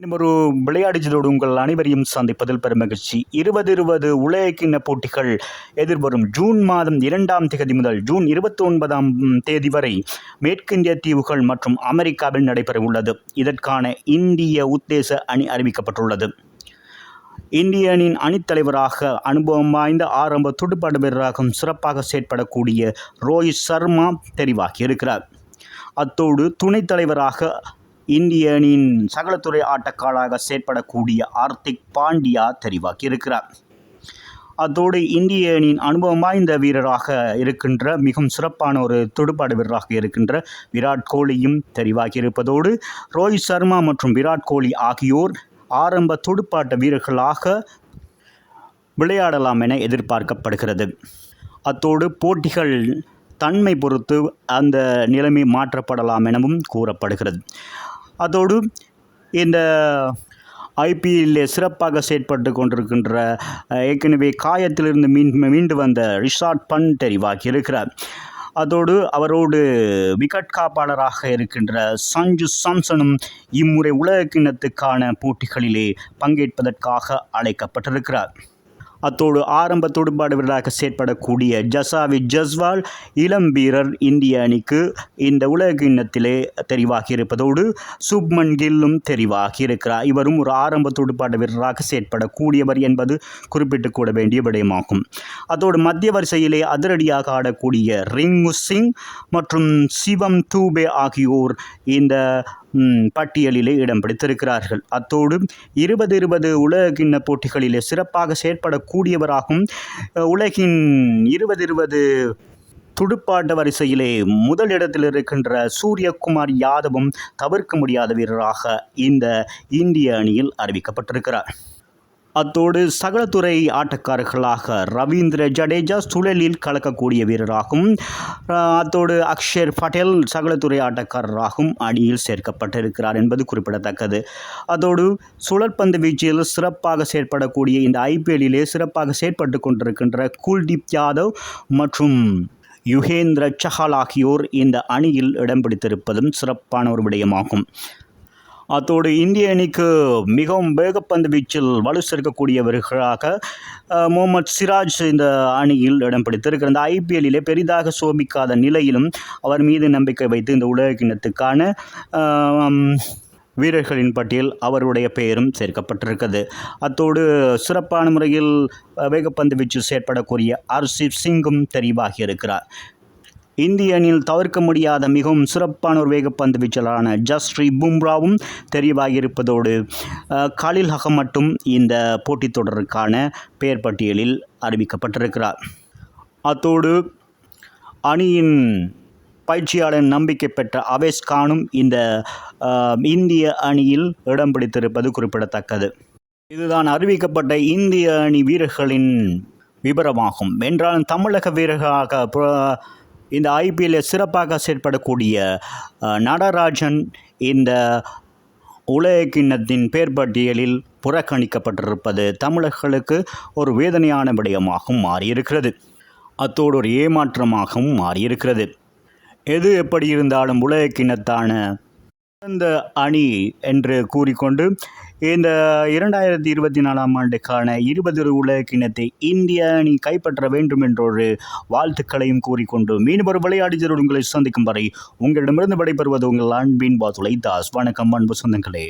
இன்னும் ஒரு விளையாடிச்சதோடு உங்கள் அனைவரையும் சந்திப்பதில் பெருமகிழ்ச்சி. இருபது இருபது உலகக்கிண்ண போட்டிகள் எதிர்வரும் ஜூன் மாதம் இரண்டாம் தேதி முதல் ஜூன் இருபத்தி ஒன்பதாம் தேதி வரை மேற்கிந்திய தீவுகள் மற்றும் அமெரிக்காவில் நடைபெற உள்ளது. இதற்கான இந்திய உத்தேச அணி அறிவிக்கப்பட்டுள்ளது. இந்திய அணியின் அணித்தலைவராக அனுபவம் வாய்ந்த ஆரம்ப துடுப்பாட்ட வீரராகவும் சிறப்பாக செயற்படக்கூடிய ரோஹித் சர்மா தெரிவாகியிருக்கிறார். அத்தோடு துணைத் தலைவராக இந்திய அணியின் சகலத்துறை ஆட்டக்காளாக செயற்படக்கூடிய ஆர்த்திக் பாண்டியா தெரிவாக்கியிருக்கிறார். அத்தோடு இந்திய அணியின் அனுபவம் வாய்ந்த வீரராக இருக்கின்ற மிகவும் சிறப்பான ஒரு துடுப்பாடு வீரராக இருக்கின்ற விராட் கோலியும் தெரிவாகியிருப்பதோடு ரோஹித் சர்மா மற்றும் விராட் கோலி ஆகியோர் ஆரம்ப துடுப்பாட்ட வீரர்களாக விளையாடலாம் என எதிர்பார்க்கப்படுகிறது. அத்தோடு போட்டிகள் தன்மை பொறுத்து அந்த நிலைமை மாற்றப்படலாம் எனவும் கூறப்படுகிறது. அதோடு இந்த ஐபிஎல்லே சிறப்பாக செயற்பட்டு கொண்டிருக்கின்ற ஏற்கனவே காயத்திலிருந்து மீன் மீண்டு வந்த ரிஷாட் பன் தெரிவாகி இருக்கிறார். அதோடு அவரோடு விக்கெட் காப்பாளராக இருக்கின்ற சஞ்சு சாம்சனும் இம்முறை உலக கிண்ணத்துக்கான போட்டிகளிலே பங்கேற்பதற்காக அழைக்கப்பட்டிருக்கிறார். அத்தோடு ஆரம்ப துடுப்பாடு வீரராக செயற்படக்கூடிய ஜசாவி ஜஸ்வால் இளம் வீரர் இந்திய அணிக்கு இந்த உலக கிண்ணத்திலே தெரிவாகி இருப்பதோடு சுப்மன் கில்லும் தெரிவாகி இருக்கிறார் இவரும் ஒரு ஆரம்ப துடுப்பாட்ட வீரராக செயற்படக்கூடியவர் என்பது குறிப்பிட்டு கூட வேண்டிய விடயமாகும். அதோடு மத்திய வரிசையிலே அதிரடியாக ஆடக்கூடிய ரிங்கு சிங் மற்றும் சிவம் தூபே ஆகியோர் இந்த பட்டியலிலே இடம் பிடித்திருக்கிறார்கள். அத்தோடு இருபது இருபது உலக கிண்ண போட்டிகளிலே சிறப்பாக செயற்படக்கூடியவராகவும் உலகின் இருபது இருபது துடுப்பாட்ட வரிசையிலே முதலிடத்தில் இருக்கின்ற சூரியகுமார் யாதவும் தவிர்க்க முடியாத வீரராக இந்த இந்திய அணியில் அறிவிக்கப்பட்டிருக்கிறார். அத்தோடு சகலத்துறை ஆட்டக்காரர்களாக ரவீந்திர ஜடேஜா சுழலில் கலக்கக்கூடிய வீரராகும். அத்தோடு அக்ஷர் பட்டேல் சகலத்துறை ஆட்டக்காரராகவும் அணியில் சேர்க்கப்பட்டிருக்கிறார் என்பது குறிப்பிடத்தக்கது. அதோடு சுழற்பந்து வீச்சில் சிறப்பாக செயற்படக்கூடிய இந்த ஐபிஎல்லிலே சிறப்பாக செயற்பட்டு கொண்டிருக்கின்ற குல்தீப் யாதவ் மற்றும் யுகேந்திர சஹால் ஆகியோர் இந்த அணியில் இடம் பிடித்திருப்பதும் சிறப்பான ஒரு விடயமாகும். அத்தோடு இந்திய அணிக்கு மிகவும் வேகப்பந்து வீச்சில் வலு சேர்க்கக்கூடியவர்களாக முகமது சிராஜ் இந்த அணியில் இடம் பிடித்திருக்கிறார். இந்த ஐபிஎல்லிலே பெரிதாக சோபிக்காத நிலையிலும் அவர் மீது நம்பிக்கை வைத்து இந்த உலகக்கிணத்துக்கான வீரர்களின் பட்டியல் அவருடைய பெயரும் சேர்க்கப்பட்டிருக்கிறது. அத்தோடு சிறப்பான முறையில் வேகப்பந்து வீச்சு செயற்படக்கூடிய ஹர்ஷிப் சிங்கும் தெரிவாகி இருக்கிறார் இந்திய அணியில் தவிர்க்க முடியாத மிகவும் சிறப்பான ஒரு வேகப்பந்து வீச்சலான ஜஸ்ரீ பும்ராவும் தெரிவாகியிருப்பதோடு காலில் கலில் அகமட்டும் இந்த போட்டித் தொடருக்கான பெயர் பட்டியலில் அறிவிக்கப்பட்டிருக்கிறார். அத்தோடு அணியின் பயிற்சியாளர் நம்பிக்கை பெற்ற அவேஸ் கானும் இந்த இந்திய அணியில் இடம் பிடித்திருப்பது குறிப்பிடத்தக்கது. இதுதான் அறிவிக்கப்பட்ட இந்திய அணி வீரர்களின் விபரமாகும். என்றாலும் தமிழக வீரர்களாக புற- இந்த ஐபிஎல்லில் சிறப்பாக செயற்படக்கூடிய நடராஜன் இந்த உலக கிண்ணத்தின் பேர் பட்டியலில் புறக்கணிக்கப்பட்டிருப்பது தமிழர்களுக்கு ஒரு வேதனையான விடயமாகவும் மாறியிருக்கிறது. அத்தோடு ஒரு ஏமாற்றமாகவும் மாறியிருக்கிறது. எது எப்படி இருந்தாலும் உலக கிண்ணத்தான சிறந்த அணி என்று கூறிக்கொண்டு இந்த இரண்டாயிரத்தி இருபத்தி நாலாம் ஆண்டுக்கான இருபது உலக இந்திய அணி கைப்பற்ற வேண்டும் என்றொரு வாழ்த்துக்களையும் கூறிக்கொண்டு மீனவர் ஒரு உங்களை சந்திக்கும் வரை உங்களிடமிருந்து விடைபெறுவது உங்கள் அன்பின் பாதுலை தாஸ். வணக்கம் அன்பு சொந்தங்களே.